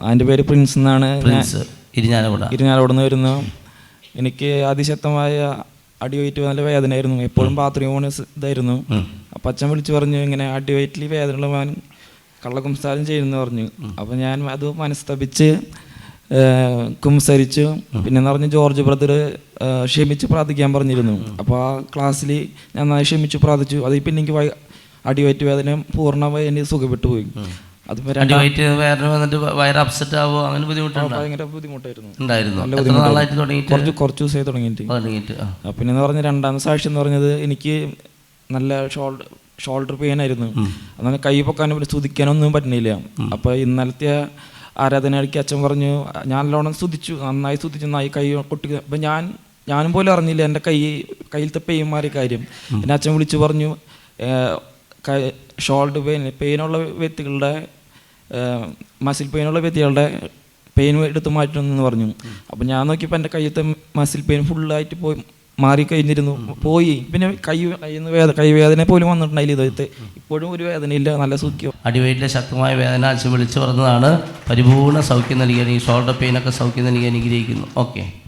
അതിന്റെ പേര് പ്രിൻസ് എന്നാണ് പ്രിൻസ്. ഇരിഞ്ഞാലക്കുട. ഇരിഞ്ഞാലോട് നിന്ന് വരുന്നു. എനിക്ക് അതിശക്തമായ അടിവയറ്റ് നല്ല വേദനയായിരുന്നു. എപ്പോഴും ബാത്റൂം പോണ ഇതായിരുന്നു. അപ്പം അച്ഛൻ വിളിച്ച് പറഞ്ഞു ഇങ്ങനെ അടിവയറ്റിൽ വേദനയുള്ള മോൻ കള്ളക്കുംസാരം ചെയ്യുന്നു പറഞ്ഞു. അപ്പം ഞാൻ അത് മനസ്തപിച്ച് കുംസരിച്ചു. പിന്നെ എന്ന് പറഞ്ഞ് ജോർജ് ബ്രദർ ക്ഷമിച്ച് പ്രാർത്ഥിക്കാൻ പറഞ്ഞിരുന്നു. അപ്പോൾ ആ ക്ലാസ്സിൽ ഞാൻ നന്നായി ക്ഷമിച്ച് പ്രാർത്ഥിച്ചു. അതിൽ പിന്നെ എനിക്ക് വയ- അടിവയറ്റ് വേദന പൂർണമായി എനിക്ക് സുഖപ്പെട്ടു പോയി. വേറെ വന്നിട്ട് വയറ് അപ്സെറ്റ് ആവോ? അങ്ങനെ ബുദ്ധിമുട്ടുണ്ടോ. ഭയങ്കര ബുദ്ധിമുട്ടായിരുന്നു. ഉണ്ടായിരുന്നു. നല്ല എത്ര ബുദ്ധിമുട്ടായിരുന്നു. നാളായിട്ട് തുടങ്ങിയിട്ട്? കുറച്ച് കുറച്ച് ദിവസമായി തുടങ്ങിയിട്ട്. തുടങ്ങിയിട്ട് ആ. ആ, പിന്നെ പറഞ്ഞ രണ്ടാമത്തെ സാക്ഷി എന്ന് പറഞ്ഞത് എനിക്ക് നല്ല ഷോൾഡർ ഷോൾഡർ പെയിൻ ആയിരുന്നു. അങ്ങനെ കൈ പൊക്കാനും പിന്നെ സ്തുതിക്കാനൊന്നും പറ്റുന്നില്ല അപ്പോൾ ഇന്നലത്തെ ആരാധനയ്ക്ക് അച്ഛൻ പറഞ്ഞു ഞാൻ നല്ലോണം സ്തുതിച്ചു നന്നായി സ്തുതിച്ചു നന്നായി കൈ കൊട്ടി അപ്പം ഞാൻ ഞാനും പോലും അറിഞ്ഞില്ല എന്റെ കൈ കയ്യിലത്തെ പെയിൻ മാറിയ കാര്യം. പിന്നെ അച്ഛൻ വിളിച്ചു പറഞ്ഞു ഷോൾഡർ പെയിൻ പെയിനുള്ള വ്യക്തികളുടെ മസിൽ പെയിനുള്ള വ്യക്തികളുടെ പെയിൻ എടുത്ത് മാറ്റണമെന്ന് പറഞ്ഞു. അപ്പം ഞാൻ നോക്കിയപ്പോൾ എന്റെ കയ്യത്തെ മസിൽ പെയിൻ ഫുള്ളായിട്ട് പോയി മാറി കഴിഞ്ഞിരുന്നു. പോയി. പിന്നെ കൈ നിന്ന് വേദന കൈവേദന പോലും വന്നിട്ടുണ്ടായില്ല ഇതത്തെ ഇപ്പോഴും ഒരു വേദനയില്ല നല്ല സുഖ്യം അടിവയറ്റിലെ ശക്തമായ വേദന അച്ഛൻ വിളിച്ചു പറഞ്ഞതാണ് പരിപൂർണ സൗഖ്യം നൽകിയാൽ ഈ ഷോൾഡർ പെയിനൊക്കെ സൗഖ്യം നൽകി അനുഗ്രഹിക്കുന്നു. ഓക്കെ